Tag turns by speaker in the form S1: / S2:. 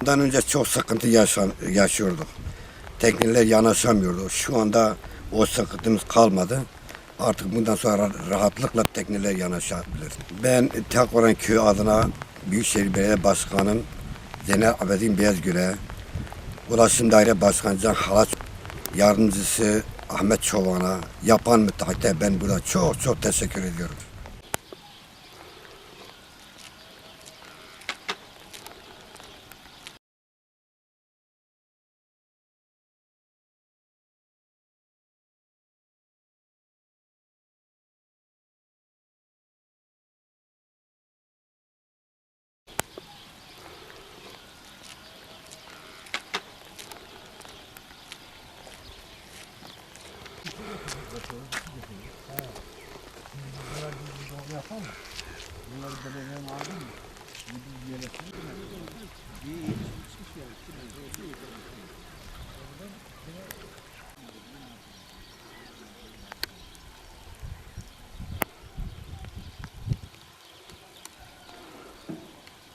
S1: Bundan önce çok sıkıntı yaşan, yaşıyorduk. Tekneler yanaşamıyordu. Şu anda o sıkıntımız kalmadı. Artık bundan sonra rahatlıkla tekneler yanaşabilir. Ben Takoran Köyü adına Büyükşehir Belediye Başkanım Zeynel Abedin Beyazgül'e, Ulaşım Daire Başkanı Can Halaç Yardımcısı Ahmet Çoban'a, yapan müteahhite ben burada çok çok teşekkür ediyorum.
S2: Bunları belediyenin aldı mı? Bir yere